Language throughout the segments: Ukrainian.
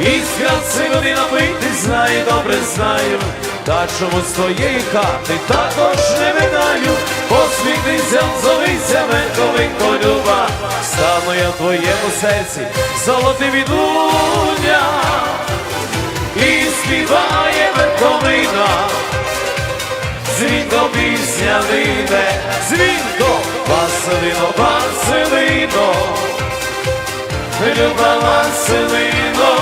І свят святцевини напити знаю, добре знаю, та чомусь твоєї хати також не видаю, посміхнися, зовися, медовинко люба, стану я в твоєму серці, золотий відуня, і співає верховина, дзвінко пісня вийде, дзвінко, Василино, Василино люба Василино,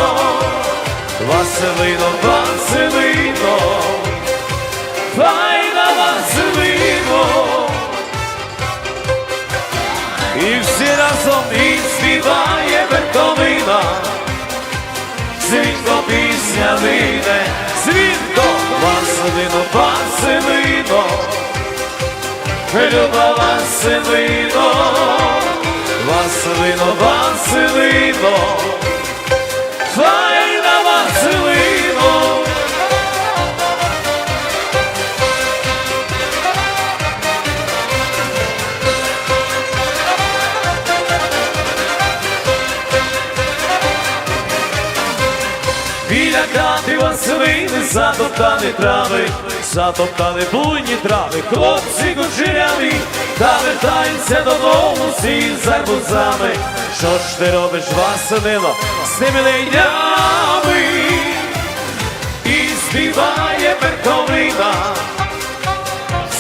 Василино, Василино, файна Василино. І всі разом і співає верховина, Дзвінко пісня лине, дзвінко, Василино, Василино, люба Василино, Василино, Василино, файна Василино. Біля хати Василини затоптали трави, затоптали буйні трави, хлопці кучеряві, та вертаються додому всі з арбузами. Що ж ти робиш, Василино, з тими лейнями? І співає верховина,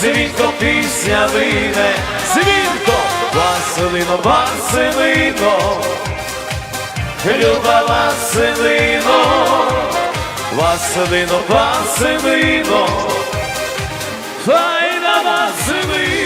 Свінко пісня вине, Свінко, Василино, Василино. Люба Василино, Василино, Василино, файна Василино.